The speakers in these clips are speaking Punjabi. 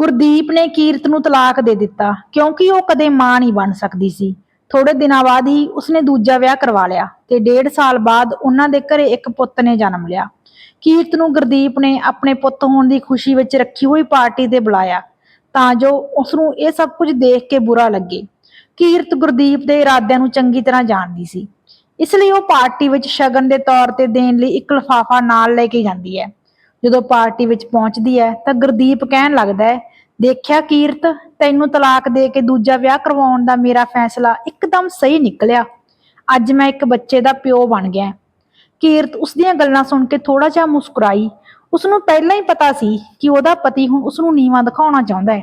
ਗੁਰਦੀਪ ਨੇ ਕੀਰਤ ਨੂੰ ਤਲਾਕ ਦੇ ਦਿੱਤਾ, ਕਿਉਂਕਿ ਉਹ ਕਦੇ ਮਾਂ ਨਹੀਂ ਬਣ ਸਕਦੀ ਸੀ। ਥੋੜੇ ਦਿਨਾਂ ਬਾਅਦ ਹੀ ਉਸਨੇ ਦੂਜਾ ਵਿਆਹ ਕਰਵਾ ਲਿਆ ਤੇ ਡੇਢ ਸਾਲ ਬਾਅਦ ਉਹਨਾਂ ਦੇ ਘਰੇ ਇੱਕ ਪੁੱਤ ਨੇ ਜਨਮ ਲਿਆ। ਕੀਰਤ ਨੂੰ ਗੁਰਦੀਪ ਨੇ ਆਪਣੇ ਪੁੱਤ ਹੋਣ ਦੀ ਖੁਸ਼ੀ ਵਿੱਚ ਰੱਖੀ ਹੋਈ ਪਾਰਟੀ ਤੇ ਬੁਲਾਇਆ, ਤਾਂ ਜੋ ਉਸ ਨੂੰ ਇਹ ਸਭ ਕੁਝ ਦੇਖ ਕੇ ਬੁਰਾ ਲੱਗੇ। ਕੀਰਤ ਗੁਰਦੀਪ ਦੇ ਇਰਾਦਿਆਂ ਨੂੰ ਚੰਗੀ ਤਰ੍ਹਾਂ ਜਾਣਦੀ ਸੀ। ਇਸ ਲਈ ਉਹ ਪਾਰਟੀ ਵਿੱਚ ਸ਼ਗਨ ਦੇ ਤੌਰ ਤੇ ਦੇਣ ਲਈ ਇੱਕ ਲਿਫਾਫਾ ਨਾਲ ਲੈ ਕੇ ਜਾਂਦੀ ਹੈ। ਜਦੋਂ ਪਾਰਟੀ ਵਿੱਚ ਪਹੁੰਚਦੀ ਹੈ ਤਾਂ ਗੁਰਦੀਪ ਕਹਿਣ ਲੱਗਦਾ ਹੈ ਦੇਖਿਆ ਕੀਰਤ, ਤੈਨੂੰ ਤਲਾਕ ਦੇ ਕੇ ਦੂਜਾ ਵਿਆਹ ਕਰਵਾਉਣ ਦਾ ਮੇਰਾ ਫੈਸਲਾ ਇੱਕਦਮ ਸਹੀ ਨਿਕਲਿਆ। ਅੱਜ ਮੈਂ ਇੱਕ ਬੱਚੇ ਦਾ ਪਿਓ ਬਣ ਗਿਆ। ਕੀਰਤ ਉਸ ਦੀਆਂ ਗੱਲਾਂ ਸੁਣ ਕੇ ਥੋੜਾ ਜਿਹਾ ਮੁਸਕਰਾਈ। ਉਸ ਨੂੰ ਪਹਿਲਾਂ ਹੀ ਪਤਾ ਸੀ ਕਿ ਉਹਦਾ ਪਤੀ ਹੁਣ ਉਸ ਨੂੰ ਨੀਵਾਂ ਦਿਖਾਉਣਾ ਚਾਹੁੰਦਾ ਹੈ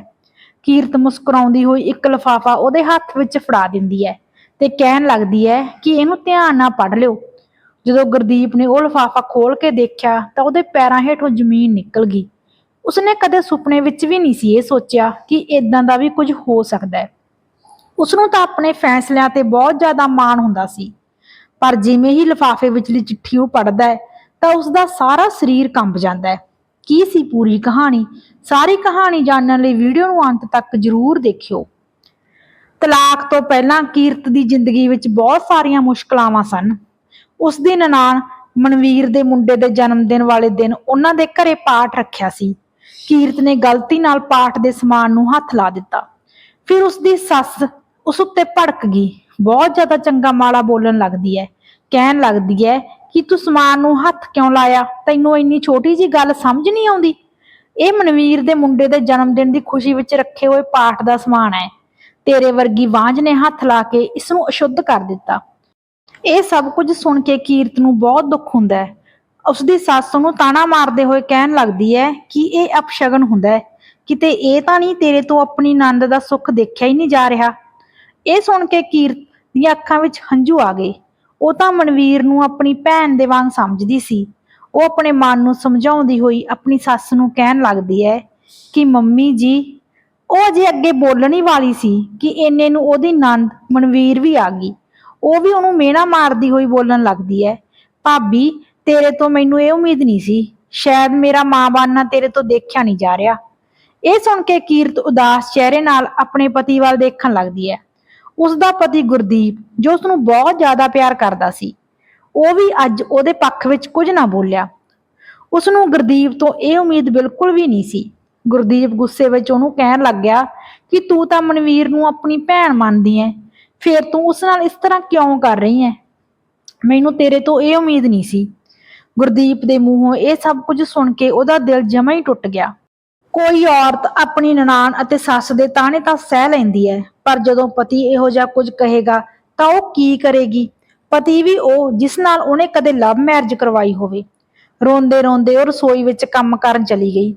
ਕੀਰਤ ਮੁਸਕਰਾਉਂਦੀ ਹੋਈ ਇੱਕ ਲਿਫਾਫਾ ਉਹਦੇ ਹੱਥ ਵਿੱਚ ਫੜਾ ਦਿੰਦੀ ਹੈ ਤੇ ਕਹਿਣ ਲੱਗਦੀ ਹੈ ਕਿ ਇਹਨੂੰ ਧਿਆਨ ਨਾਲ ਪੜ੍ਹ ਲਿਓ। ਜਦੋਂ ਗੁਰਦੀਪ ਨੇ ਉਹ ਲਿਫਾਫਾ ਖੋਲ ਕੇ ਦੇਖਿਆ ਤਾਂ ਉਹਦੇ ਪੈਰਾਂ ਹੇਠੋਂ ਜ਼ਮੀਨ ਨਿਕਲ ਗਈ। ਉਸਨੇ ਕਦੇ ਸੁਪਨੇ ਵਿੱਚ ਵੀ ਨਹੀਂ ਸੀ ਇਹ ਸੋਚਿਆ ਕਿ ਇਦਾਂ ਦਾ ਵੀ ਕੁਝ ਹੋ ਸਕਦਾ ਹੈ। ਉਸ ਤਾਂ ਆਪਣੇ ਫੈਸਲਿਆਂ ਤੇ ਬਹੁਤ ਜ਼ਿਆਦਾ ਮਾਣ ਹੁੰਦਾ ਸੀ। ਪਰ ਜਿਵੇਂ ਹੀ ਲਿਫਾਫੇ ਵਿਚਲੀ ਚਿੱਠੀ ਉਹ ਪੜ੍ਹਦਾ ਹੈ ਤਾਂ ਉਸ ਦਾ ਸਾਰਾ ਸਰੀਰ ਕੰਬ ਜਾਂਦਾ ਹੈ। ਕੀ ਸੀ ਪੂਰੀ ਕਹਾਣੀ? ਸਾਰੀ ਕਹਾਣੀ ਜਾਣਨ ਲਈ ਵੀਡੀਓ ਨੂੰ ਅੰਤ ਤੱਕ ਜ਼ਰੂਰ ਦੇਖਿਓ। ਤਲਾਕ ਤੋਂ ਪਹਿਲਾਂ ਕੀਰਤ ਦੀ ਜ਼ਿੰਦਗੀ ਵਿੱਚ ਬਹੁਤ ਸਾਰੀਆਂ ਮੁਸ਼ਕਲਾਵਾਂ ਸਨ। ਉਸ ਦੀ ਨਨਾਣ ਮਨਵੀਰ ਦੇ ਮੁੰਡੇ ਦੇ ਜਨਮ ਦਿਨ ਵਾਲੇ ਦਿਨ ਉਹਨਾਂ ਦੇ ਘਰੇ ਪਾਠ ਰੱਖਿਆ ਸੀ। ਕੀਰਤ ਨੇ ਗਲਤੀ ਨਾਲ ਪਾਠ ਦੇ ਸਮਾਨ ਨੂੰ ਹੱਥ ਲਾ ਦਿੱਤਾ। ਫਿਰ ਉਸ ਦੀ ਸੱਸ ਉਸ ਉੱਤੇ ਭੜਕ ਗਈ। ਬਹੁਤ ਜ਼ਿਆਦਾ ਚੰਗਾ ਮਾੜਾ ਬੋਲਣ ਲੱਗਦੀ ਹੈ ਕਹਿਣ ਲੱਗਦੀ ਹੈ ਕਿ ਤੂੰ ਸਮਾਨ ਨੂੰ ਹੱਥ ਕਿਉਂ ਲਾਇਆ? ਤੈਨੂੰ ਇੰਨੀ ਛੋਟੀ ਜੀ ਗੱਲ ਸਮਝ ਨਹੀਂ ਆਉਂਦੀ? ਇਹ ਮਨਵੀਰ ਦੇ ਮੁੰਡੇ ਦੇ ਜਨਮ ਦਿਨ ਦੀ ਖੁਸ਼ੀ ਵਿੱਚ ਰੱਖੇ ਹੋਏ ਪਾਠ ਦਾ ਸਮਾਨ ਹੈ ਤੇਰੇ ਵਰਗੀ ਵਾਂਝ ਨੇ ਹੱਥ ਲਾ ਕੇ ਇਸ ਨੂੰ ਅਸ਼ੁੱਧ ਕਰ ਦਿੱਤਾ। ਇਹ ਸਭ ਕੁਝ ਸੁਣ ਕੇ ਕੀਰਤ ਨੂੰ ਬਹੁਤ ਦੁੱਖ ਹੁੰਦਾ ਹੈ। ਉਸ ਦੀ ਸੱਸ ਨੂੰ ਤਾਣਾ ਮਾਰਦੇ ਹੋਏ ਕਹਿਣ ਲੱਗਦੀ ਹੈ ਕਿ ਇਹ ਅਪਸ਼ਗਨ ਹੁੰਦਾ ਹੈ। ਕਿਤੇ ਇਹ ਤਾਂ ਨਹੀਂ ਤੇਰੇ ਤੋਂ ਆਪਣੀ ਨੰਦ ਦਾ ਸੁੱਖ ਦੇਖਿਆ ਹੀ ਨਹੀਂ ਜਾ ਰਿਹਾ। ਇਹ ਸੁਣ ਕੇ ਕੀਰਤ ਦੀਆਂ ਅੱਖਾਂ ਵਿੱਚ ਹੰਝੂ ਆ ਗਏ। ਉਹ ਤਾਂ ਮਨਵੀਰ ਨੂੰ ਆਪਣੀ ਭੈਣ ਦੇ ਵਾਂਗ ਸਮਝਦੀ ਸੀ। ਉਹ ਆਪਣੇ ਮਨ ਨੂੰ ਸਮਝਾਉਂਦੀ ਹੋਈ ਆਪਣੀ ਸੱਸ ਨੂੰ ਕਹਿਣ ਲੱਗਦੀ ਹੈ ਕਿ ਮੰਮੀ ਜੀ, ਉਹ ਅਜੇ ਅੱਗੇ ਬੋਲਣੀ ਵਾਲੀ ਸੀ ਕਿ ਇੰਨੇ ਨੂੰ ਉਹਦੀ ਨੰਦ ਮਨਵੀਰ ਵੀ ਆ ਗਈ। ਉਹ ਵੀ ਉਹਨੂੰ ਮੇਣਾ ਮਾਰਦੀ ਹੋਈ ਬੋਲਣ ਲੱਗਦੀ ਹੈ ਭਾਬੀ, ਤੇਰੇ ਤੋਂ ਮੈਨੂੰ ਇਹ ਉਮੀਦ ਨਹੀਂ ਸੀ। ਸ਼ਾਇਦ ਮੇਰਾ ਮਾਂ ਬਾਨਾ ਤੇਰੇ ਤੋਂ ਦੇਖਿਆ ਨਹੀਂ ਜਾ ਰਿਹਾ। ਇਹ ਸੁਣ ਕੇ ਕੀਰਤ ਉਦਾਸ ਚਿਹਰੇ ਨਾਲ ਆਪਣੇ ਪਤੀ ਵੱਲ ਦੇਖਣ ਲੱਗਦੀ ਹੈ ਉਸ ਦਾ ਪਤੀ ਗੁਰਦੀਪ, ਜੋ ਉਸ ਨੂੰ ਬਹੁਤ ਜ਼ਿਆਦਾ ਪਿਆਰ ਕਰਦਾ ਸੀ। ਉਹ ਵੀ ਅੱਜ ਉਹਦੇ ਪੱਖ ਵਿੱਚ ਕੁਝ ਨਾ ਬੋਲਿਆ। ਉਸ ਨੂੰ ਗੁਰਦੀਪ ਤੋਂ ਇਹ ਉਮੀਦ ਬਿਲਕੁਲ ਵੀ ਨਹੀਂ ਸੀ। ਗੁਰਦੀਪ ਗੁੱਸੇ ਵਿੱਚ ਉਹਨੂੰ ਕਹਿਣ ਲੱਗ ਗਿਆ ਕਿ ਤੂੰ ਤਾਂ ਮਨਵੀਰ ਨੂੰ ਆਪਣੀ ਭੈਣ ਮੰਨਦੀ ਐ। ਫਿਰ ਤੂੰ ਉਸ ਨਾਲ ਇਸ ਤਰ੍ਹਾਂ ਕਿਉਂ ਕਰ ਰਹੀ ਹੈ ਮੈਨੂੰ ਤੇਰੇ ਤੋਂ ਇਹ ਉਮੀਦ ਨਹੀਂ ਸੀ। ਗੁਰਦੀਪ ਦੇ ਮੂੰਹੋਂ ਇਹ ਸਭ ਕੁਝ ਸੁਣ ਕੇ ਉਹਦਾ ਦਿਲ ਜਮਾਂ ਹੀ ਟੁੱਟ ਗਿਆ। ਕੋਈ ਔਰਤ ਆਪਣੀ ਨਨਾਣ ਅਤੇ ਸੱਸ ਦੇ ਤਾਣੇ ਤਾਂ ਸਹਿ ਲੈਂਦੀ ਹੈ ਪਰ ਜਦੋਂ ਪਤੀ ਇਹੋ ਜਿਹਾ ਕੁਝ ਕਹੇਗਾ ਤਾਂ ਉਹ ਕੀ ਕਰੇਗੀ? ਪਤੀ ਵੀ ਉਹ ਜਿਸ ਨਾਲ ਉਹਨੇ ਕਦੇ ਲਵ ਮੈਰਿਜ ਕਰਵਾਈ ਹੋਵੇ। ਰੋਂਦੇ ਰੋਂਦੇ ਉਹ ਰਸੋਈ ਵਿੱਚ ਕੰਮ ਕਰਨ ਚਲੀ ਗਈ।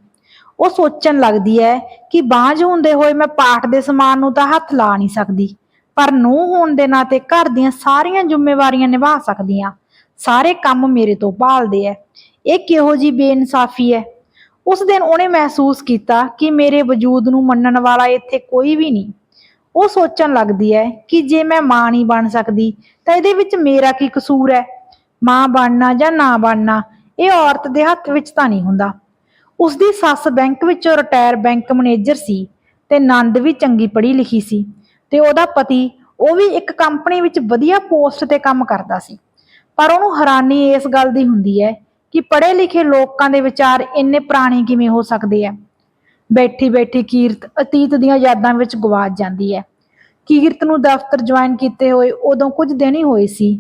ਉਹ ਸੋਚਣ ਲੱਗਦੀ ਹੈ ਕਿ ਬਾਂਝ ਹੁੰਦੇ ਹੋਏ ਮੈਂ ਪਾਠ ਦੇ ਸਮਾਨ ਨੂੰ ਤਾਂ ਹੱਥ ਲਾ ਨਹੀਂ ਸਕਦੀ। ਪਰ ਨੂੰ ਹੋਣ ਦੇ ਨਾਤੇ ਘਰ ਦੀਆਂ ਸਾਰੀਆਂ ਜ਼ਿੰਮੇਵਾਰੀਆਂ ਨਿਭਾ ਸਕਦੀ ਹਾਂ ਸਾਰੇ ਕੰਮ ਮੇਰੇ ਤੋਂ ਭਾਲਦੇ ਐ। ਇਹ ਕਿਹੋ ਜੀ ਬੇਇਨਸਾਫੀ ਹੈ ਉਸ ਦਿਨ ਉਹਨੇ ਮਹਿਸੂਸ ਕੀਤਾ ਕਿ ਮੇਰੇ ਵਜੂਦ ਨੂੰ ਮੰਨਣ ਵਾਲਾ ਇੱਥੇ ਕੋਈ ਵੀ ਨਹੀਂ। ਉਹ ਸੋਚਣ ਲੱਗਦੀ ਹੈ ਕਿ ਜੇ ਮੈਂ ਮਾਂ ਨਹੀਂ ਬਣ ਸਕਦੀ, ਤਾਂ ਇਹਦੇ ਵਿੱਚ ਮੇਰਾ ਕੀ ਕਸੂਰ ਹੈ ਮਾਂ ਬਣਨਾ ਜਾਂ ਨਾ ਬਣਨਾ, ਇਹ ਔਰਤ ਦੇ ਹੱਥ ਵਿੱਚ ਤਾਂ ਨਹੀਂ ਹੁੰਦਾ। ਉਸ ਦੀ ਸੱਸ ਬੈਂਕ ਵਿੱਚੋਂ ਰਿਟਾਇਰ ਬੈਂਕ ਮੈਨੇਜਰ ਸੀ ਤੇ ਨੰਦ ਵੀ ਚੰਗੀ ਪੜ੍ਹੀ ਲਿਖੀ ਸੀ। ਤੇ ਉਹਦਾ ਪਤੀ ਉਹ ਵੀ ਇੱਕ ਕੰਪਨੀ ਵਿੱਚ ਵਧੀਆ ਪੋਸਟ ਤੇ ਕੰਮ ਕਰਦਾ ਸੀ। ਪਰ ਉਹਨੂੰ ਹੈਰਾਨੀ ਇਸ ਗੱਲ ਦੀ ਹੁੰਦੀ ਹੈ ਕਿ ਪੜ੍ਹੇ ਲਿਖੇ ਲੋਕਾਂ ਦੇ ਵਿਚਾਰ ਇੰਨੇ ਪੁਰਾਣੇ ਕਿਵੇਂ ਹੋ ਸਕਦੇ ਆ? ਬੈਠੀ ਬੈਠੀ ਕੀਰਤ ਅਤੀਤ ਦੀਆਂ ਯਾਦਾਂ ਵਿੱਚ ਗਵਾਚ ਜਾਂਦੀ ਹੈ। ਕੀਰਤ ਨੂੰ ਦਫ਼ਤਰ ਜੁਆਇਨ ਕੀਤੇ ਹੋਏ ਉਦੋਂ ਕੁਝ ਦਿਨ ਹੀ ਹੋਏ ਸੀ।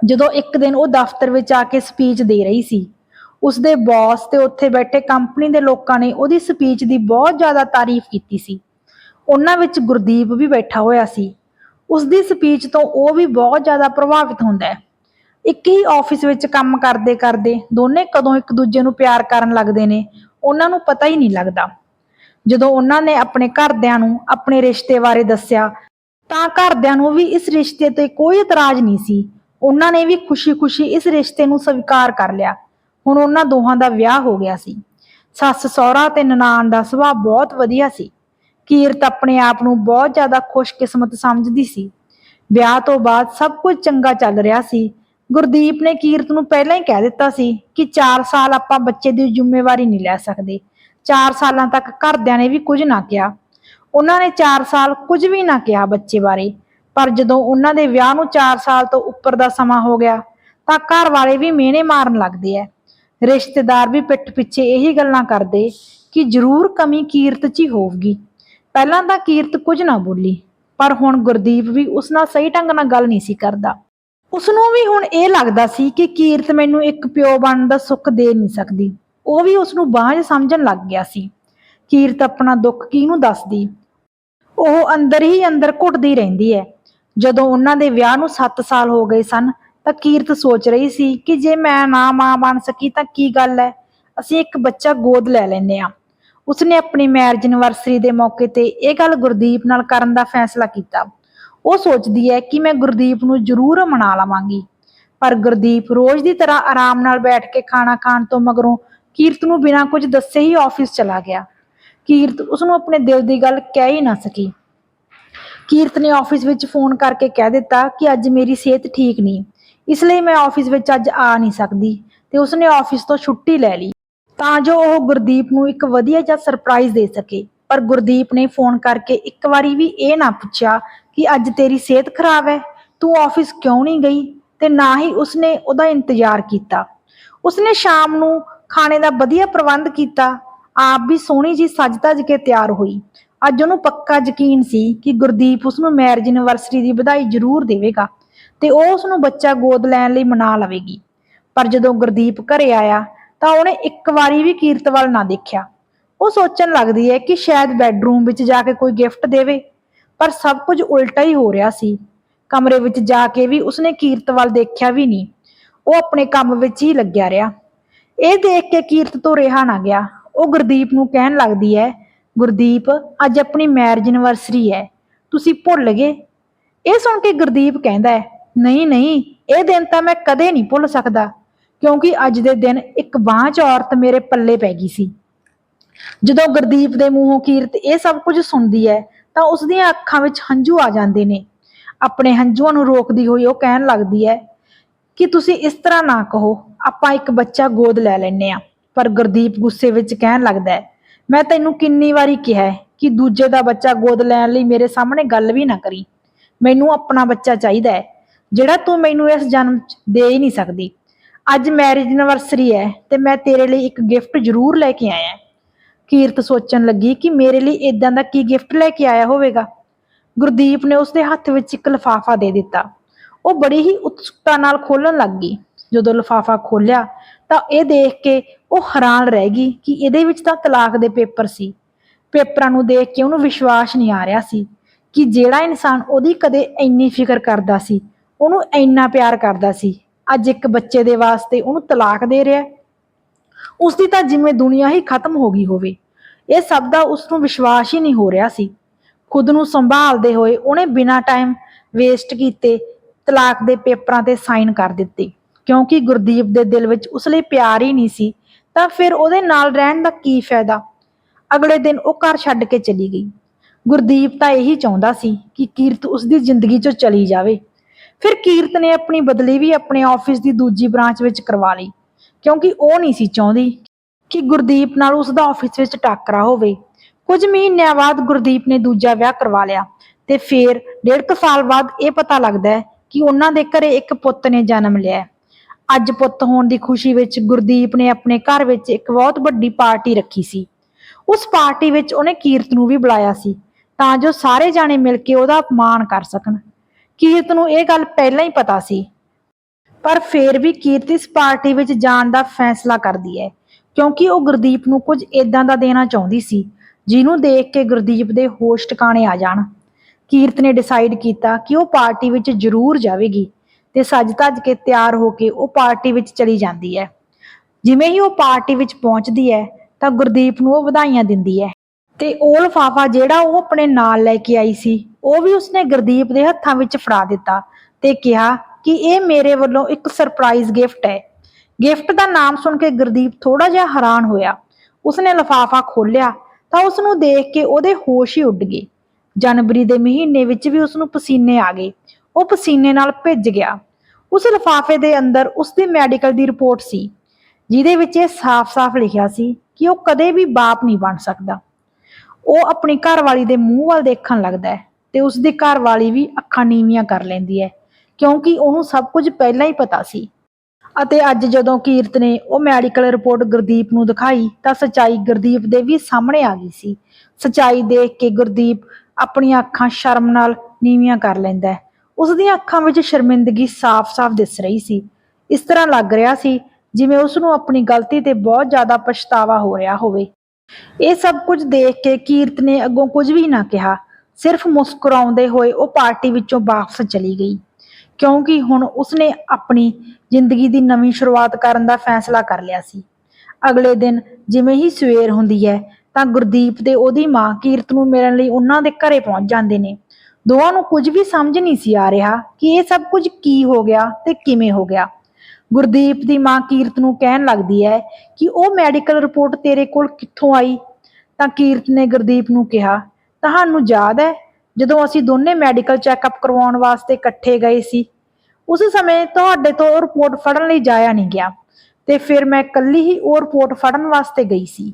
ਜਦੋਂ ਇੱਕ ਦਿਨ ਉਹ ਦਫ਼ਤਰ ਵਿੱਚ ਆ ਕੇ ਸਪੀਚ ਦੇ ਰਹੀ ਸੀ। ਉਸਦੇ ਬੌਸ ਤੇ ਉੱਥੇ ਬੈਠੇ ਕੰਪਨੀ ਦੇ ਲੋਕਾਂ ਨੇ ਉਹਦੀ ਸਪੀਚ ਦੀ ਬਹੁਤ ਜ਼ਿਆਦਾ ਤਾਰੀਫ ਕੀਤੀ ਸੀ। ਉਹਨਾਂ ਵਿੱਚ ਗੁਰਦੀਪ ਵੀ ਬੈਠਾ ਹੋਇਆ ਸੀ। ਉਸ ਦੀ ਸਪੀਚ ਤੋਂ ਉਹ ਵੀ ਬਹੁਤ ਜ਼ਿਆਦਾ ਪ੍ਰਭਾਵਿਤ ਹੁੰਦਾ ਹੈ। ਇੱਕ ਹੀ ਆਫਿਸ ਵਿੱਚ ਕੰਮ ਕਰਦੇ ਕਰਦੇ ਦੋਨੇ ਕਦੋਂ ਇੱਕ ਦੂਜੇ ਨੂੰ ਪਿਆਰ ਕਰਨ ਲੱਗਦੇ ਨੇ, ਉਹਨਾਂ ਨੂੰ ਪਤਾ ਹੀ ਨਹੀਂ ਲੱਗਦਾ। ਜਦੋਂ ਉਹਨਾਂ ਨੇ ਆਪਣੇ ਘਰਦਿਆਂ ਨੂੰ ਆਪਣੇ ਰਿਸ਼ਤੇ ਬਾਰੇ ਦੱਸਿਆ, ਤਾਂ ਘਰਦਿਆਂ ਨੂੰ ਵੀ ਇਸ ਰਿਸ਼ਤੇ ਤੇ ਕੋਈ ਇਤਰਾਜ਼ ਨਹੀਂ ਸੀ। ਉਹਨਾਂ ਨੇ ਵੀ ਖੁਸ਼ੀ-ਖੁਸ਼ੀ ਇਸ ਰਿਸ਼ਤੇ ਨੂੰ ਸਵੀਕਾਰ ਕਰ ਲਿਆ। ਹੁਣ ਉਹਨਾਂ ਦੋਹਾਂ ਦਾ ਵਿਆਹ ਹੋ ਗਿਆ ਸੀ। ਸੱਸ ਸਹੁਰਾ ਤੇ ਨਨਾਣ ਦਾ ਸੁਭਾਅ ਬਹੁਤ ਵਧੀਆ ਸੀ। ਕੀਰਤ ਆਪਣੇ ਆਪ ਨੂੰ ਬਹੁਤ ਜ਼ਿਆਦਾ ਖੁਸ਼ਕਿਸਮਤ ਸਮਝਦੀ ਸੀ। ਵਿਆਹ ਤੋਂ ਬਾਅਦ ਸਭ ਕੁਝ ਚੰਗਾ ਚੱਲ ਰਿਹਾ ਸੀ। ਗੁਰਦੀਪ ਨੇ ਕੀਰਤ ਨੂੰ ਪਹਿਲਾਂ ਹੀ ਕਹਿ ਦਿੱਤਾ ਸੀ ਕਿ 4 ਸਾਲ ਆਪਾਂ ਬੱਚੇ ਦੀ ਜ਼ਿੰਮੇਵਾਰੀ ਨਹੀਂ ਲੈ ਸਕਦੇ। 4 ਸਾਲਾਂ ਤੱਕ ਘਰਦਿਆਂ ਨੇ ਵੀ ਕੁਝ ਨਾ ਕਿਹਾ। ਉਹਨਾਂ ਨੇ 4 ਸਾਲ ਕੁਝ ਵੀ ਨਾ ਕਿਹਾ ਬੱਚੇ ਬਾਰੇ। ਪਰ ਜਦੋਂ ਉਹਨਾਂ ਦੇ ਵਿਆਹ ਨੂੰ 4 ਸਾਲ ਤੋਂ ਉੱਪਰ ਦਾ ਸਮਾਂ ਹੋ ਗਿਆ, ਤਾਂ ਘਰ ਵਾਲੇ ਵੀ ਮਿਹਣੇ ਮਾਰਨ ਲੱਗਦੇ ਐ। ਰਿਸ਼ਤੇਦਾਰ ਵੀ ਪਿੱਠ ਪਿੱਛੇ ਇਹੀ ਗੱਲਾਂ ਕਰਦੇ ਕਿ ਜ਼ਰੂਰ ਕਮੀ ਕੀਰਤ 'ਚ ਹੀ ਹੋਊਗੀ। ਪਹਿਲਾਂ ਤਾਂ ਕੀਰਤ ਕੁਝ ਨਾ ਬੋਲੀ, ਪਰ ਹੁਣ ਗੁਰਦੀਪ ਵੀ ਉਸ ਨਾਲ ਸਹੀ ਢੰਗ ਨਾਲ ਗੱਲ ਨਹੀਂ ਸੀ ਕਰਦਾ। ਉਸ ਨੂੰ ਵੀ ਹੁਣ ਇਹ ਲੱਗਦਾ ਸੀ ਕਿ ਕੀਰਤ ਮੈਨੂੰ ਇੱਕ ਪਿਓ ਬਣਨ ਦਾ ਸੁੱਖ ਦੇ ਨਹੀਂ ਸਕਦੀ। ਉਹ ਵੀ ਉਸ ਨੂੰ ਬਾਝ ਸਮਝਣ ਲੱਗ ਗਿਆ ਸੀ। ਕੀਰਤ ਆਪਣਾ ਦੁੱਖ ਕਿਹਨੂੰ ਦੱਸਦੀ? ਉਹ ਅੰਦਰ ਹੀ ਅੰਦਰ ਘੁੱਟਦੀ ਰਹਿੰਦੀ ਹੈ। ਜਦੋਂ ਉਹਨਾਂ ਦੇ ਵਿਆਹ ਨੂੰ 7 ਸਾਲ ਹੋ ਗਏ ਸਨ, ਤਾਂ ਕੀਰਤ ਸੋਚ ਰਹੀ ਸੀ ਕਿ ਜੇ ਮੈਂ ਨਾ ਮਾਂ ਬਣ ਸਕੀ ਤਾਂ ਕੀ ਗੱਲ ਹੈ? ਅਸੀਂ ਇੱਕ ਬੱਚਾ ਗੋਦ ਲੈ ਲੈਨੇ ਆ ਉਸਨੇ ਆਪਣੀ ਮੈਰਿਜ ਐਨਵਰਸਰੀ ਦੇ ਮੌਕੇ ਤੇ ਇਹ ਗੱਲ ਗੁਰਦੀਪ ਨਾਲ ਕਰਨ ਦਾ ਫੈਸਲਾ ਕੀਤਾ। ਉਹ ਸੋਚਦੀ ਹੈ ਕਿ ਮੈਂ ਗੁਰਦੀਪ ਨੂੰ ਜ਼ਰੂਰ ਮਨਾ ਲਵਾਂਗੀ। ਪਰ ਗੁਰਦੀਪ ਰੋਜ਼ ਦੀ ਤਰ੍ਹਾਂ ਆਰਾਮ ਨਾਲ ਬੈਠ ਕੇ ਖਾਣਾ ਖਾਣ ਤੋਂ ਮਗਰੋਂ ਕੀਰਤ ਨੂੰ ਬਿਨਾਂ ਕੁਝ ਦੱਸੇ ਹੀ ਆਫਿਸ ਚਲਾ ਗਿਆ। ਕੀਰਤ ਉਸ ਨੂੰ ਆਪਣੇ ਦਿਲ ਦੀ ਗੱਲ ਕਹਿ ਹੀ ਨਾ ਸਕੀ। ਕੀਰਤ ਨੇ ਆਫਿਸ ਵਿੱਚ ਫੋਨ ਕਰਕੇ ਕਹਿ ਦਿੱਤਾ ਕਿ ਅੱਜ ਮੇਰੀ ਸਿਹਤ ਠੀਕ ਨਹੀਂ, ਇਸ ਲਈ ਮੈਂ ਆਫਿਸ ਵਿੱਚ ਅੱਜ ਆ ਨਹੀਂ ਸਕਦੀ ਤੇ ਉਸਨੇ ਆਫਿਸ ਤੋਂ ਛੁੱਟੀ ਲੈ ਲਈ। ਤਾਂ ਜੋ ਉਹ ਗੁਰਦੀਪ ਨੂੰ ਇੱਕ ਵਧੀਆ ਜਿਹਾ ਸਰਪ੍ਰਾਈਜ਼ ਦੇ ਸਕੇ। ਪਰ ਗੁਰਦੀਪ ਨੇ ਫੋਨ ਕਰਕੇ ਇੱਕ ਵਾਰੀ ਵੀ ਇਹ ਨਾ ਪੁੱਛਿਆ ਕਿ ਅੱਜ ਤੇਰੀ ਸਿਹਤ ਖਰਾਬ ਹੈ? ਤੂੰ ਆਫਿਸ ਕਿਉਂ ਨਹੀਂ ਗਈ? ਤੇ ਨਾ ਹੀ ਉਸਨੇ ਉਹਦਾ ਇੰਤਜ਼ਾਰ ਕੀਤਾ। ਉਸਨੇ ਸ਼ਾਮ ਨੂੰ ਖਾਣੇ ਦਾ ਵਧੀਆ ਪ੍ਰਬੰਧ ਕੀਤਾ। ਆਪ ਵੀ ਸੋਹਣੀ ਜੀ ਸੱਜ ਧੱਜ ਕੇ ਤਿਆਰ ਹੋਈ। ਅੱਜ ਉਹਨੂੰ ਪੱਕਾ ਯਕੀਨ ਸੀ ਕਿ ਗੁਰਦੀਪ ਉਸ ਨੂੰ ਮੈਰਿਜ ਐਨਵਰਸਰੀ ਦੀ ਵਧਾਈ ਜ਼ਰੂਰ ਦੇਵੇਗਾ ਤੇ ਉਹ ਉਸ ਨੂੰ ਬੱਚਾ ਗੋਦ ਲੈਣ ਲਈ ਮਨਾ ਲਵੇਗੀ। ਪਰ ਜਦੋਂ ਗੁਰਦੀਪ ਘਰੇ ਆਇਆ ਤਾਂ ਉਹਨੇ ਇੱਕ ਵਾਰੀ ਵੀ ਕੀਰਤ ਵੱਲ ਨਾ ਦੇਖਿਆ। ਉਹ ਸੋਚਣ ਲੱਗਦੀ ਹੈ ਕਿ ਸ਼ਾਇਦ ਬੈੱਡਰੂਮ ਵਿੱਚ ਜਾ ਕੇ ਕੋਈ ਗਿਫਟ ਦੇਵੇ, ਪਰ ਸਭ ਕੁਝ ਉਲਟਾ ਹੀ ਹੋ ਰਿਹਾ ਸੀ। ਕਮਰੇ ਵਿੱਚ ਜਾ ਕੇ ਵੀ ਉਸਨੇ ਕੀਰਤ ਵੱਲ ਦੇਖਿਆ ਵੀ ਨਹੀਂ। ਉਹ ਆਪਣੇ ਕੰਮ ਵਿੱਚ ਹੀ ਲੱਗਿਆ ਰਿਹਾ। ਇਹ ਦੇਖ ਕੇ ਕੀਰਤ ਤੋਂ ਰਿਹਾ ਨਾ ਗਿਆ। ਉਹ ਗੁਰਦੀਪ ਨੂੰ ਕਹਿਣ ਲੱਗਦੀ ਹੈ, ਗੁਰਦੀਪ, ਅੱਜ ਆਪਣੀ ਮੈਰਿਜ ਐਨਵਰਸਰੀ ਹੈ। ਤੁਸੀਂ ਭੁੱਲ ਗਏ? ਇਹ ਸੁਣ ਕੇ ਗੁਰਦੀਪ ਕਹਿੰਦਾ ਹੈ, ਨਹੀਂ ਨਹੀਂ, ਇਹ ਦਿਨ ਤਾਂ ਮੈਂ ਕਦੇ ਨਹੀਂ ਭੁੱਲ ਸਕਦਾ। ਕਿਉਂਕਿ ਅੱਜ ਦੇ ਦਿਨ ਇੱਕ ਬਾਂਝ ਔਰਤ ਮੇਰੇ ਪੱਲੇ ਪੈ ਗਈ ਸੀ। ਜਦੋਂ ਗੁਰਦੀਪ ਦੇ ਮੂੰਹੋਂ ਕੀਰਤ ਇਹ ਸਭ ਕੁਝ ਸੁਣਦੀ ਹੈ, ਤਾਂ ਉਸ ਦੀਆਂ ਅੱਖਾਂ ਵਿੱਚ ਹੰਝੂ ਆ ਜਾਂਦੇ ਨੇ। ਆਪਣੇ ਹੰਝੂਆਂ ਨੂੰ ਰੋਕਦੀ ਹੋਈ ਉਹ ਕਹਿਣ ਲੱਗਦੀ ਹੈ ਕਿ ਤੁਸੀਂ ਇਸ ਤਰ੍ਹਾਂ ਨਾ ਕਹੋ, ਆਪਾਂ ਇੱਕ ਬੱਚਾ ਗੋਦ ਲੈ ਲੈਨੇ ਆ ਪਰ ਗੁਰਦੀਪ ਗੁੱਸੇ ਵਿੱਚ ਕਹਿਣ ਲੱਗਦਾ ਹੈ, ਮੈਂ ਤੈਨੂੰ ਕਿੰਨੀ ਵਾਰੀ ਕਿਹਾ ਹੈ ਕਿ ਦੂਜੇ ਦਾ ਬੱਚਾ ਗੋਦ ਲੈਣ ਲਈ ਮੇਰੇ ਸਾਹਮਣੇ ਗੱਲ ਵੀ ਨਾ ਕਰੀ। ਮੈਨੂੰ ਆਪਣਾ ਬੱਚਾ ਚਾਹੀਦਾ ਹੈ, ਜਿਹੜਾ ਤੂੰ ਮੈਨੂੰ ਇਸ ਜਨਮ 'ਚ ਦੇ ਹੀ ਨਹੀਂ ਸਕਦੀ। ਅੱਜ ਮੈਰਿਜ ਐਨਵਰਸਰੀ ਹੈ ਤੇ ਮੈਂ ਤੇਰੇ ਲਈ ਇੱਕ ਗਿਫਟ ਜ਼ਰੂਰ ਲੈ ਕੇ ਆਇਆ। ਕੀਰਤ ਸੋਚਣ ਲੱਗੀ ਕਿ ਮੇਰੇ ਲਈ ਇਦਾਂ ਦਾ ਕੀ ਗਿਫਟ ਲੈ ਕੇ ਆਇਆ ਹੋਵੇਗਾ। ਗੁਰਦੀਪ ਨੇ ਉਸਦੇ ਹੱਥ ਵਿੱਚ ਇੱਕ ਲਿਫਾਫਾ ਦੇ ਦਿੱਤਾ। ਉਹ ਬੜੀ ਹੀ ਉਤਸੁਕਤਾ ਨਾਲ ਖੋਲਣ ਲੱਗ ਗਈ। ਜਦੋਂ ਲਿਫਾਫਾ ਖੋਲ੍ਹਿਆ ਤਾਂ ਇਹ ਦੇਖ ਕੇ ਉਹ ਹੈਰਾਨ ਰਹਿ ਗਈ ਕਿ ਇਹਦੇ ਵਿੱਚ ਤਾਂ ਤਲਾਕ ਦੇ ਪੇਪਰ ਸੀ। ਪੇਪਰਾਂ ਨੂੰ ਦੇਖ ਕੇ ਉਹਨੂੰ ਵਿਸ਼ਵਾਸ ਨਹੀਂ ਆ ਰਿਹਾ ਸੀ ਕਿ ਜਿਹੜਾ ਇਨਸਾਨ ਉਹਦੀ ਕਦੇ ਇੰਨੀ ਫਿਕਰ ਕਰਦਾ ਸੀ, ਉਹਨੂੰ ਇੰਨਾ ਪਿਆਰ ਕਰਦਾ ਸੀ ਅੱਜ ਇੱਕ ਬੱਚੇ ਦੇ ਵਾਸਤੇ ਉਹਨੂੰ ਤਲਾਕ ਦੇ ਰਿਹਾ ਹੈ। ਉਸ ਦੀ ਤਾਂ ਜਿਵੇਂ ਦੁਨੀਆ ਹੀ ਖਤਮ ਹੋ ਗਈ ਹੋਵੇ, ਇਹ ਸਭ ਦਾ ਉਸ ਨੂੰ ਵਿਸ਼ਵਾਸ ਹੀ ਨਹੀਂ ਹੋ ਰਿਹਾ ਸੀ। ਖੁਦ ਨੂੰ ਸੰਭਾਲਦੇ ਹੋਏ ਉਹਨੇ ਬਿਨਾਂ ਟਾਈਮ ਵੇਸਟ ਕੀਤੇ ਤਲਾਕ ਦੇ ਪੇਪਰਾਂ ਤੇ ਸਾਈਨ ਕਰ ਦਿੱਤੇ। ਕਿਉਂਕਿ ਗੁਰਦੀਪ ਦੇ ਦਿਲ ਵਿੱਚ ਉਸ ਲਈ ਪਿਆਰ ਹੀ ਨਹੀਂ ਸੀ, ਤਾਂ ਫਿਰ ਉਹਦੇ ਨਾਲ ਰਹਿਣ ਦਾ ਕੀ ਫਾਇਦਾ? ਅਗਲੇ ਦਿਨ ਉਹ ਘਰ ਛੱਡ ਕੇ ਚਲੀ ਗਈ। ਗੁਰਦੀਪ ਤਾਂ ਇਹੀ ਚਾਹੁੰਦਾ ਸੀ ਕਿ ਕੀਰਤ ਉਸ ਦੀ ਜ਼ਿੰਦਗੀ ਚੋਂ ਚਲੀ ਜਾਵੇ। ਫਿਰ ਕੀਰਤ ਨੇ ਆਪਣੀ ਬਦਲੀ ਵੀ ਆਪਣੇ ਆਫਿਸ ਦੀ ਦੂਜੀ ਬ੍ਰਾਂਚ ਵਿੱਚ ਕਰਵਾ ਲਈ, ਕਿਉਂਕਿ ਉਹ ਨਹੀਂ ਸੀ ਚਾਹੁੰਦੀ ਕਿ ਗੁਰਦੀਪ ਨਾਲ ਉਸ ਦਾ ਆਫਿਸ ਵਿੱਚ ਟੱਕਰਾ ਹੋਵੇ। ਕੁਝ ਮਹੀਨਿਆਂ ਬਾਅਦ ਗੁਰਦੀਪ ਨੇ ਦੂਜਾ ਵਿਆਹ ਕਰਵਾ ਲਿਆ ਤੇ ਫਿਰ ਡੇਢ ਕੁ ਸਾਲ ਬਾਅਦ ਇਹ ਪਤਾ ਲੱਗਦਾ ਹੈ ਕਿ ਉਹਨਾਂ ਦੇ ਘਰੇ ਇੱਕ ਪੁੱਤ ਨੇ ਜਨਮ ਲਿਆ ਅੱਜ ਪੁੱਤ ਹੋਣ ਦੀ ਖੁਸ਼ੀ ਵਿੱਚ ਗੁਰਦੀਪ ਨੇ ਆਪਣੇ ਘਰ ਵਿੱਚ ਇੱਕ ਬਹੁਤ ਵੱਡੀ ਪਾਰਟੀ ਰੱਖੀ ਸੀ। ਉਸ ਪਾਰਟੀ ਵਿੱਚ ਉਹਨੇ ਕੀਰਤ ਨੂੰ ਵੀ ਬੁਲਾਇਆ ਸੀ ਤਾਂ ਜੋ ਸਾਰੇ ਜਾਣੇ ਮਿਲ ਕੇ ਉਹਦਾ ਅਪਮਾਨ ਕਰ ਸਕਣ। ਕੀਰਤ ਨੂੰ ਇਹ ਗੱਲ ਪਹਿਲਾਂ ਹੀ ਪਤਾ ਸੀ। ਪਰ ਫੇਰ ਵੀ ਕੀਰਤ ਇਸ ਪਾਰਟੀ ਵਿੱਚ ਜਾਣ ਦਾ ਫੈਸਲਾ ਕਰਦੀ ਹੈ, ਕਿਉਂਕਿ ਉਹ ਗੁਰਦੀਪ ਨੂੰ ਕੁਝ ਇਦਾਂ ਦਾ ਦੇਣਾ ਚਾਹੁੰਦੀ ਸੀ, ਜਿਹਨੂੰ ਦੇਖ ਕੇ ਗੁਰਦੀਪ ਦੇ ਹੋਸ਼ ਟਿਕਾਣੇ ਆ ਜਾਣ। ਕੀਰਤ ਨੇ ਡਿਸਾਈਡ ਕੀਤਾ ਕਿ ਉਹ ਪਾਰਟੀ ਵਿੱਚ ਜ਼ਰੂਰ ਜਾਵੇਗੀ ਤੇ ਸੱਜ ਧੱਜ ਕੇ ਤਿਆਰ ਹੋ ਕੇ ਉਹ ਪਾਰਟੀ ਵਿੱਚ ਚਲੀ ਜਾਂਦੀ ਹੈ। ਜਿਵੇਂ ਹੀ ਉਹ ਪਾਰਟੀ ਵਿੱਚ ਪਹੁੰਚਦੀ ਹੈ, ਤਾਂ ਗੁਰਦੀਪ ਨੂੰ ਉਹ ਵਧਾਈਆਂ ਦਿੰਦੀ ਹੈ। ਤੇ ਉਹ ਲਿਫਾਫਾ ਜਿਹੜਾ ਉਹ ਆਪਣੇ ਨਾਲ ਲੈ ਕੇ ਆਈ ਸੀ, ਉਹ ਵੀ ਉਸਨੇ ਗੁਰਦੀਪ ਦੇ ਹੱਥਾਂ ਵਿੱਚ ਫੜਾ ਦਿੱਤਾ ਤੇ ਕਿਹਾ ਕਿ ਇਹ ਮੇਰੇ ਵੱਲੋਂ ਇੱਕ ਸਰਪ੍ਰਾਈਜ਼ ਗਿਫਟ ਹੈ। ਗਿਫਟ ਦਾ ਨਾਮ ਸੁਣ ਕੇ ਗੁਰਦੀਪ ਥੋੜਾ ਜਿਹਾ ਹੈਰਾਨ ਹੋਇਆ। ਉਸਨੇ ਲਿਫਾਫਾ ਖੋਲ੍ਹਿਆ ਤਾਂ ਉਸ ਨੂੰ ਦੇਖ ਕੇ ਉਹਦੇ ਹੋਸ਼ ਹੀ ਉੱਡ ਗਏ। ਜਨਵਰੀ ਦੇ ਮਹੀਨੇ ਵਿੱਚ ਵੀ ਉਸ ਨੂੰ ਪਸੀਨੇ ਆ ਗਏ। ਉਹ ਪਸੀਨੇ ਨਾਲ ਭਿੱਜ ਗਿਆ। ਉਸ ਲਿਫਾਫੇ ਦੇ ਅੰਦਰ ਉਸ ਦੀ ਮੈਡੀਕਲ ਦੀ ਰਿਪੋਰਟ ਸੀ, ਜਿਹਦੇ ਵਿੱਚ ਇਹ ਸਾਫ਼-ਸਾਫ਼ ਲਿਖਿਆ ਸੀ ਕਿ ਉਹ ਕਦੇ ਵੀ ਬਾਪ ਨਹੀਂ ਬਣ ਸਕਦਾ। ਉਹ ਆਪਣੀ ਘਰਵਾਲੀ ਦੇ ਮੂੰਹ ਵੱਲ ਦੇਖਣ ਲੱਗਦਾ ਹੈ ਤੇ ਉਸ ਦੀ ਘਰਵਾਲੀ ਵੀ ਅੱਖਾਂ ਨੀਵੀਆਂ ਕਰ ਲੈਂਦੀ ਹੈ, ਕਿਉਂਕਿ ਉਹਨੂੰ ਸਭ ਕੁਝ ਪਹਿਲਾਂ ਹੀ ਪਤਾ ਸੀ। ਅਤੇ ਅੱਜ ਜਦੋਂ ਕੀਰਤ ਨੇ ਉਹ ਮੈਡੀਕਲ ਰਿਪੋਰਟ ਗੁਰਦੀਪ ਨੂੰ ਦਿਖਾਈ, ਤਾਂ ਸਚਾਈ ਗੁਰਦੀਪ ਦੇ ਵੀ ਸਾਹਮਣੇ ਆ ਗਈ ਸੀ। ਸਚਾਈ ਦੇਖ ਕੇ ਗੁਰਦੀਪ ਆਪਣੀਆਂ ਅੱਖਾਂ ਸ਼ਰਮ ਨਾਲ ਨੀਵੀਆਂ ਕਰ ਲੈਂਦਾ ਹੈ। ਉਸ ਦੀਆਂ ਅੱਖਾਂ ਵਿੱਚ ਸ਼ਰਮਿੰਦਗੀ ਸਾਫ਼-ਸਾਫ਼ ਦਿਸ ਰਹੀ ਸੀ। ਇਸ ਤਰ੍ਹਾਂ ਲੱਗ ਰਿਹਾ ਸੀ ਜਿਵੇਂ ਉਸ ਨੂੰ ਆਪਣੀ ਗਲਤੀ ਤੇ ਬਹੁਤ ਜ਼ਿਆਦਾ ਪਛਤਾਵਾ ਹੋ ਰਿਹਾ ਹੋਵੇ। ਇਹ ਸਭ ਕੁਝ ਦੇਖ ਕੇ ਕੀਰਤ ਨੇ ਅੱਗੋਂ ਕੁਝ ਵੀ ਨਾ ਕਿਹਾ। ਸਿਰਫ ਮੁਸਕਰਾਉਂਦੇ ਹੋਏ ਉਹ ਪਾਰਟੀ ਵਿੱਚੋਂ ਵਾਪਸ ਚਲੀ ਗਈ। ਕਿਉਂਕਿ ਹੁਣ ਉਸਨੇ ਆਪਣੀ ਜ਼ਿੰਦਗੀ ਦੀ ਨਵੀਂ ਸ਼ੁਰੂਆਤ ਕਰਨ ਦਾ ਫੈਸਲਾ ਕਰ ਲਿਆ ਸੀ। ਅਗਲੇ ਦਿਨ ਜਿਵੇਂ ਹੀ ਸਵੇਰ ਹੁੰਦੀ ਹੈ, ਤਾਂ ਗੁਰਦੀਪ ਤੇ ਉਹਦੀ ਮਾਂ ਕੀਰਤ ਨੂੰ ਮਿਲਣ ਲਈ ਉਹਨਾਂ ਦੇ ਘਰੇ ਪਹੁੰਚ ਜਾਂਦੇ ਨੇ। ਦੋਵਾਂ ਨੂੰ ਕੁਝ ਵੀ ਸਮਝ ਨਹੀਂ ਸੀ ਆ ਰਿਹਾ ਕਿ ਇਹ ਸਭ ਕੁਝ ਕੀ ਹੋ ਗਿਆ ਤੇ ਕਿਵੇਂ ਹੋ ਗਿਆ। ਗੁਰਦੀਪ ਦੀ ਮਾਂ ਕੀਰਤ ਨੂੰ ਕਹਿਣ ਲੱਗਦੀ ਹੈ ਕਿ ਉਹ ਮੈਡੀਕਲ ਰਿਪੋਰਟ ਤੇਰੇ ਕੋਲ ਕਿੱਥੋਂ ਆਈ? ਤਾਂ ਕੀਰਤ ਨੇ ਗੁਰਦੀਪ ਨੂੰ ਕਿਹਾ, ਤੁਹਾਨੂੰ ਯਾਦ ਹੈ ਜਦੋਂ ਅਸੀਂ ਦੋਨੇ ਮੈਡੀਕਲ ਚੈੱਕਅਪ ਕਰਵਾਉਣ ਵਾਸਤੇ ਇਕੱਠੇ ਗਏ ਸੀ? ਉਸ ਸਮੇਂ ਤੁਹਾਡੇ ਤੋਂ ਉਹ ਰਿਪੋਰਟ ਫੜਨ ਲਈ ਜਾਇਆ ਨਹੀਂ ਗਿਆ ਤੇ ਫਿਰ ਮੈਂ ਇਕੱਲੀ ਹੀ ਉਹ ਰਿਪੋਰਟ ਫੜਨ ਵਾਸਤੇ ਗਈ ਸੀ।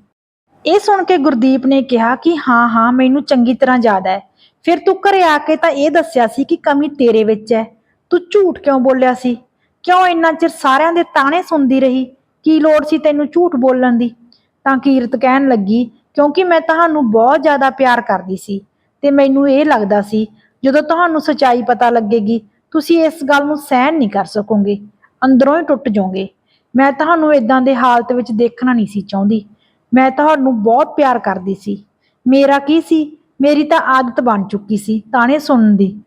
ਇਹ ਸੁਣ ਕੇ ਗੁਰਦੀਪ ਨੇ ਕਿਹਾ ਕਿ ਹਾਂ ਹਾਂ, ਮੈਨੂੰ ਚੰਗੀ ਤਰ੍ਹਾਂ ਯਾਦ ਹੈ। ਫਿਰ ਤੂੰ ਘਰੇ ਆ ਕੇ ਤਾਂ ਇਹ ਦੱਸਿਆ ਸੀ ਕਿ ਕਮੀ ਤੇਰੇ ਵਿੱਚ ਹੈ। ਤੂੰ ਝੂਠ ਕਿਉਂ ਬੋਲਿਆ ਸੀ? ਕਿਉਂ ਇੰਨਾ ਚਿਰ ਸਾਰਿਆਂ ਦੇ ਤਾਣੇ ਸੁਣਦੀ ਰਹੀ? ਕੀ ਲੋੜ ਸੀ ਤੈਨੂੰ ਝੂਠ ਬੋਲਣ ਦੀ? ਤਾਂ ਕੀਰਤ ਕਹਿਣ ਲੱਗੀ, ਕਿਉਂਕਿ ਮੈਂ ਤੁਹਾਨੂੰ ਬਹੁਤ ਜ਼ਿਆਦਾ ਪਿਆਰ ਕਰਦੀ ਸੀ ਤੇ ਮੈਨੂੰ ਇਹ ਲੱਗਦਾ ਸੀ, ਜਦੋਂ ਤੁਹਾਨੂੰ ਸੱਚਾਈ ਪਤਾ ਲੱਗੇਗੀ, ਤੁਸੀਂ ਇਸ ਗੱਲ ਨੂੰ ਸਹਿਣ ਨਹੀਂ ਕਰ ਸਕੋਗੇ, ਅੰਦਰੋਂ ਹੀ ਟੁੱਟ ਜਾਓਗੇ। ਮੈਂ ਤੁਹਾਨੂੰ ਇਦਾਂ ਦੇ ਹਾਲਤ ਵਿੱਚ ਦੇਖਣਾ ਨਹੀਂ ਸੀ ਚਾਹੁੰਦੀ। ਮੈਂ ਤੁਹਾਨੂੰ ਬਹੁਤ ਪਿਆਰ ਕਰਦੀ ਸੀ। ਮੇਰਾ ਕੀ ਸੀ? ਮੇਰੀ ਤਾਂ ਆਦਤ ਬਣ ਚੁੱਕੀ ਸੀ ਤਾਣੇ ਸੁਣਨ ਦੀ।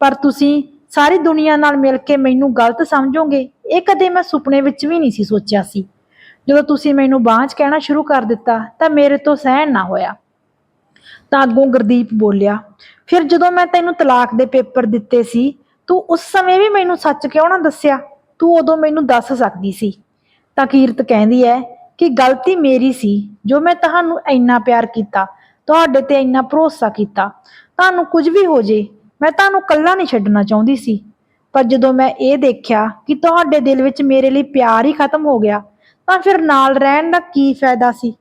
ਪਰ ਤੁਸੀਂ ਸਾਰੀ ਦੁਨੀਆ ਨਾਲ ਮਿਲ ਕੇ ਮੈਨੂੰ ਗਲਤ ਸਮਝੋਗੇ? ਇਹ ਕਦੇ ਮੈਂ ਸੁਪਨੇ ਵਿੱਚ ਵੀ ਨਹੀਂ ਸੀ ਸੋਚਿਆ ਸੀ। ਜਦੋਂ ਤੁਸੀਂ ਮੈਨੂੰ ਬਾਂਝ ਕਹਿਣਾ ਸ਼ੁਰੂ ਕਰ ਦਿੱਤਾ, ਤਾਂ ਮੇਰੇ ਤੋਂ ਸਹਿਣ ਨਾ ਹੋਇਆ। ਤਾਂ ਅੱਗੋਂ ਗੁਰਦੀਪ ਬੋਲਿਆ, ਫਿਰ ਜਦੋਂ ਮੈਂ ਤੈਨੂੰ ਤਲਾਕ ਦੇ ਪੇਪਰ ਦਿੱਤੇ ਸੀ, ਤੂੰ ਉਸ ਸਮੇਂ ਵੀ ਮੈਨੂੰ ਸੱਚ ਕਿਉਂ ਨਾ ਦੱਸਿਆ? ਤੂੰ ਉਦੋਂ ਮੈਨੂੰ ਦੱਸ ਸਕਦੀ ਸੀ। ਤਾਂ ਕੀਰਤ ਕਹਿੰਦੀ ਹੈ ਕਿ ਗਲਤੀ ਮੇਰੀ ਸੀ, ਜੋ ਮੈਂ ਤੁਹਾਨੂੰ ਇੰਨਾ ਪਿਆਰ ਕੀਤਾ, ਤੁਹਾਡੇ ਤੇ ਇੰਨਾ ਭਰੋਸਾ ਕੀਤਾ। ਤੁਹਾਨੂੰ ਕੁਝ ਵੀ ਹੋ ਜੇ ਮੈਂ ਤੁਹਾਨੂੰ ਕੱਲਾ ਨਹੀਂ ਛੱਡਣਾ ਚਾਹੁੰਦੀ ਸੀ। ਪਰ ਜਦੋਂ ਮੈਂ ਇਹ ਦੇਖਿਆ ਕਿ ਤੁਹਾਡੇ ਦਿਲ ਵਿੱਚ ਮੇਰੇ ਲਈ ਪਿਆਰ ਹੀ ਖਤਮ ਹੋ ਗਿਆ, ਤਾਂ ਫਿਰ ਨਾਲ ਰਹਿਣ ਦਾ ਕੀ ਫਾਇਦਾ ਸੀ?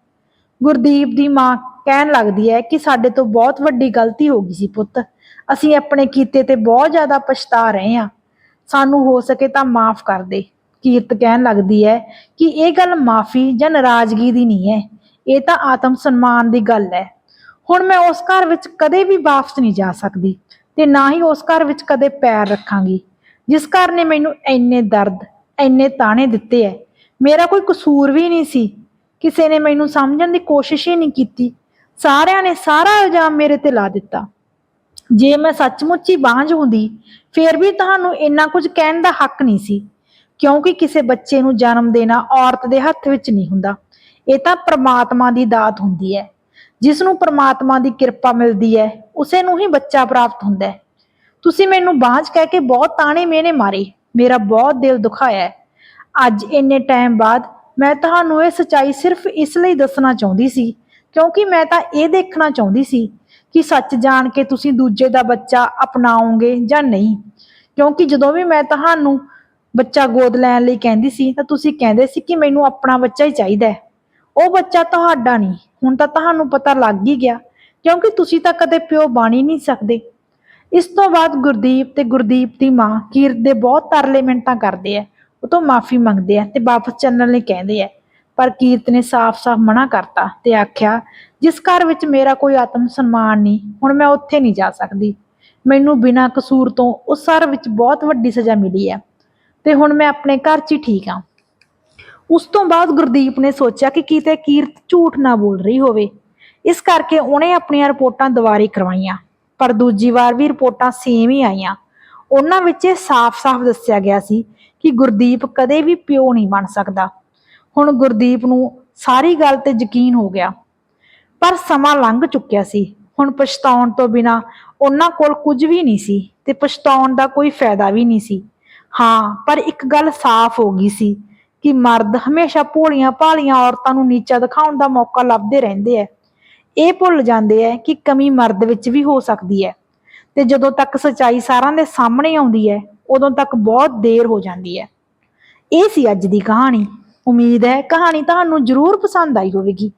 ਗੁਰਦੀਪ ਦੀ ਮਾਂ ਕਹਿਣ ਲੱਗਦੀ ਹੈ ਕਿ ਸਾਡੇ ਤੋਂ ਬਹੁਤ ਵੱਡੀ ਗਲਤੀ ਹੋ ਗਈ ਸੀ ਪੁੱਤ। ਅਸੀਂ ਆਪਣੇ ਕੀਤੇ ਤੇ ਬਹੁਤ ਜ਼ਿਆਦਾ ਪਛਤਾ ਰਹੇ ਹਾਂ। ਸਾਨੂੰ ਹੋ ਸਕੇ ਤਾਂ ਮਾਫ ਕਰ ਦੇ। ਕੀਰਤ ਕਹਿਣ ਲੱਗਦੀ ਹੈ ਕਿ ਇਹ ਗੱਲ ਮਾਫੀ ਜਾਂ ਨਾਰਾਜ਼ਗੀ ਦੀ ਨਹੀਂ ਹੈ। ਇਹ ਤਾਂ ਆਤਮ ਸਨਮਾਨ ਦੀ ਗੱਲ ਹੈ। ਹੁਣ ਮੈਂ ਉਸ ਘਰ ਵਿੱਚ ਕਦੇ ਵੀ ਵਾਪਸ ਨਹੀਂ ਜਾ ਸਕਦੀ। ਤੇ ਨਾ ਹੀ ਉਸ ਘਰ ਵਿੱਚ ਕਦੇ ਪੈਰ ਰੱਖਾਂਗੀ। ਜਿਸ ਘਰ ਨੇ ਮੈਨੂੰ ਇੰਨੇ ਦਰਦ, ਇੰਨੇ ਤਾਣੇ ਦਿੱਤੇ ਐ। ਮੇਰਾ ਕੋਈ ਕਸੂਰ ਵੀ ਨਹੀਂ ਸੀ। ਕਿਸੇ ਨੇ ਮੈਨੂੰ ਸਮਝਣ ਦੀ ਕੋਸ਼ਿਸ਼ ਹੀ ਨਹੀਂ ਕੀਤੀ। ਸਾਰਿਆਂ ਨੇ ਸਾਰਾ ਇਲਜ਼ਾਮ ਮੇਰੇ ਤੇ ਲਾ ਦਿੱਤਾ। ਜੇ ਮੈਂ ਸੱਚਮੁੱਚ ਹੀ ਬਾਂਝ ਹੁੰਦੀ, ਫਿਰ ਵੀ ਤੁਹਾਨੂੰ ਇੰਨਾ ਕੁਝ ਕਹਿਣ ਦਾ ਹੱਕ ਨਹੀਂ ਸੀ। ਕਿਉਂਕਿ ਕਿਸੇ ਬੱਚੇ ਨੂੰ ਜਨਮ ਦੇਣਾ ਔਰਤ ਦੇ ਹੱਥ ਵਿੱਚ ਨਹੀਂ ਹੁੰਦਾ। ਇਹ ਤਾਂ ਪ੍ਰਮਾਤਮਾ ਦੀ ਦਾਤ ਹੁੰਦੀ ਹੈ ਜਿਸ ਨੂੰ ਪ੍ਰਮਾਤਮਾ ਦੀ ਕਿਰਪਾ ਮਿਲਦੀ ਹੈ, ਉਸੇ ਨੂੰ ਹੀ ਬੱਚਾ ਪ੍ਰਾਪਤ ਹੁੰਦਾ ਹੈ। ਤੁਸੀਂ ਮੈਨੂੰ ਬਾਂਝ ਕਹਿ ਕੇ ਬਹੁਤ ਤਾਣੇ ਮੇਨੇ ਮਾਰੇ, ਮੇਰਾ ਬਹੁਤ ਦਿਲ ਦੁਖਾਇਆ ਅੱਜ ਇੰਨੇ ਟਾਈਮ ਬਾਅਦ ਮੈਂ ਤੁਹਾਨੂੰ ਇਹ ਸੱਚਾਈ ਸਿਰਫ ਇਸ ਲਈ ਦੱਸਣਾ ਚਾਹੁੰਦੀ ਸੀ, ਕਿਉਂਕਿ ਮੈਂ ਤਾਂ ਇਹ ਦੇਖਣਾ ਚਾਹੁੰਦੀ ਸੀ ਕਿ ਸੱਚ ਜਾਣ ਕੇ ਤੁਸੀਂ ਦੂਜੇ ਦਾ ਬੱਚਾ ਅਪਣਾਓਗੇ ਜਾਂ ਨਹੀਂ। ਕਿਉਂਕਿ ਜਦੋਂ ਵੀ ਮੈਂ ਤੁਹਾਨੂੰ ਬੱਚਾ ਗੋਦ ਲੈਣ ਲਈ ਕਹਿੰਦੀ ਸੀ, ਤਾਂ ਤੁਸੀਂ ਕਹਿੰਦੇ ਸੀ ਕਿ ਮੈਨੂੰ ਆਪਣਾ ਬੱਚਾ ਹੀ ਚਾਹੀਦਾ ਹੈ। ਉਹ ਬੱਚਾ ਤੁਹਾਡਾ ਨਹੀਂ। ਹੁਣ ਤਾਂ ਤੁਹਾਨੂੰ ਪਤਾ ਲੱਗ ਹੀ ਗਿਆ, ਕਿਉਂਕਿ ਤੁਸੀਂ ਤਾਂ ਕਦੇ ਪਿਓ ਬਣ ਹੀ ਨਹੀਂ ਸਕਦੇ। ਇਸ ਤੋਂ ਬਾਅਦ ਗੁਰਦੀਪ ਤੇ ਗੁਰਦੀਪ ਦੀ ਮਾਂ ਕੀਰਤ ਦੇ ਬਹੁਤ ਤਰਲੇ ਮਿੰਟਾਂ ਕਰਦੇ ਆ, ਉਹ ਤੋਂ ਮਾਫੀ ਮੰਗਦੇ ਆ ਤੇ ਵਾਪਸ ਚੱਲਣ ਲਈ ਕਹਿੰਦੇ ਆ। ਪਰ ਕੀਰਤ ਨੇ ਸਾਫ਼-ਸਾਫ਼ ਮਨਾ ਕਰਤਾ ਤੇ ਆਖਿਆ, ਜਿਸ ਘਰ ਵਿੱਚ ਮੇਰਾ ਕੋਈ ਆਤਮ ਸਨਮਾਨ ਨਹੀਂ, ਹੁਣ ਮੈਂ ਉੱਥੇ ਨਹੀਂ ਜਾ ਸਕਦੀ। ਮੈਨੂੰ ਬਿਨਾਂ ਕਸੂਰ ਤੋਂ ਉਸ ਸਰ ਵਿੱਚ ਬਹੁਤ ਵੱਡੀ ਸਜ਼ਾ ਮਿਲੀ ਹੈ ਤੇ ਹੁਣ ਮੈਂ ਆਪਣੇ ਘਰ 'ਚ ਹੀ ਠੀਕ ਹਾਂ। ਉਸ ਤੋਂ ਬਾਅਦ ਗੁਰਦੀਪ ਨੇ ਸੋਚਿਆ ਕਿ ਕਿਤੇ ਕੀਰਤ ਝੂਠ ਨਾ ਬੋਲ ਰਹੀ ਹੋਵੇ। ਇਸ ਕਰਕੇ ਉਹਨੇ ਆਪਣੀਆਂ ਰਿਪੋਰਟਾਂ ਦੁਬਾਰੇ ਕਰਵਾਈਆਂ, ਪਰ ਦੂਜੀ ਵਾਰ ਵੀ ਰਿਪੋਰਟਾਂ ਸੇਮ ਹੀ ਆਈਆਂ। ਉਹਨਾਂ ਵਿੱਚ ਇਹ ਸਾਫ਼-ਸਾਫ਼ ਦੱਸਿਆ ਗਿਆ ਸੀ ਕਿ ਗੁਰਦੀਪ ਕਦੇ ਵੀ ਪਿਓ ਨਹੀਂ ਬਣ ਸਕਦਾ। ਹੁਣ ਗੁਰਦੀਪ ਨੂੰ ਸਾਰੀ ਗੱਲ ਤੇ ਯਕੀਨ ਹੋ ਗਿਆ, ਪਰ ਸਮਾਂ ਲੰਘ ਚੁੱਕਿਆ ਸੀ। ਹੁਣ ਪਛਤਾਉਣ ਤੋਂ ਬਿਨਾ ਉਹਨਾਂ ਕੋਲ ਕੁਝ ਵੀ ਨਹੀਂ ਸੀ ਤੇ ਪਛਤਾਉਣ ਦਾ ਕੋਈ ਫਾਇਦਾ ਵੀ ਨਹੀਂ ਸੀ। ਹਾਂ, ਪਰ ਇੱਕ ਗੱਲ ਸਾਫ਼ ਹੋ ਗਈ ਸੀ ਕਿ ਮਰਦ ਹਮੇਸ਼ਾ ਭੋਲੀਆਂ ਭਾਲੀਆਂ ਔਰਤਾਂ ਨੂੰ ਨੀਚਾ ਦਿਖਾਉਣ ਦਾ ਮੌਕਾ ਲੱਭਦੇ ਰਹਿੰਦੇ ਐ। ਇਹ ਭੁੱਲ ਜਾਂਦੇ ਐ ਕਿ ਕਮੀ ਮਰਦ ਵਿੱਚ ਵੀ ਹੋ ਸਕਦੀ ਐ ਤੇ ਜਦੋਂ ਤੱਕ ਸਚਾਈ ਸਾਰਿਆਂ ਦੇ ਸਾਹਮਣੇ ਆਉਂਦੀ ਐ, ਉਦੋਂ ਤੱਕ ਬਹੁਤ ਦੇਰ ਹੋ ਜਾਂਦੀ ਐ। ਇਹ ਸੀ ਅੱਜ ਦੀ ਕਹਾਣੀ। ਉਮੀਦ ਹੈ ਕਹਾਣੀ ਤੁਹਾਨੂੰ ਜ਼ਰੂਰ ਪਸੰਦ ਆਈ ਹੋਵੇਗੀ।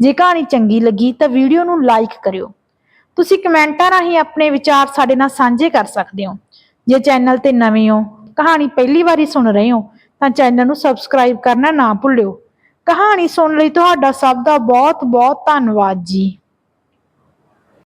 ਜੇ ਕਹਾਣੀ ਚੰਗੀ ਲੱਗੀ ਤਾਂ ਵੀਡੀਓ ਨੂੰ ਲਾਈਕ ਕਰਿਓ। ਤੁਸੀਂ ਕਮੈਂਟਾਂ ਰਾਹੀਂ ਆਪਣੇ ਵਿਚਾਰ ਸਾਡੇ ਨਾਲ ਸਾਂਝੇ ਕਰ ਸਕਦੇ ਹੋ। ਜੇ ਚੈਨਲ ਤੇ ਨਵੇਂ ਹੋ, ਕਹਾਣੀ ਪਹਿਲੀ ਵਾਰੀ ਸੁਣ ਰਹੇ ਹੋ ਤਾਂ ਚੈਨਲ ਨੂੰ ਸਬਸਕ੍ਰਾਈਬ ਕਰਨਾ ਨਾ ਭੁੱਲਿਓ। ਕਹਾਣੀ ਸੁਣਨ ਲਈ ਤੁਹਾਡਾ ਸਭ ਦਾ ਬਹੁਤ ਬਹੁਤ ਧੰਨਵਾਦ ਜੀ।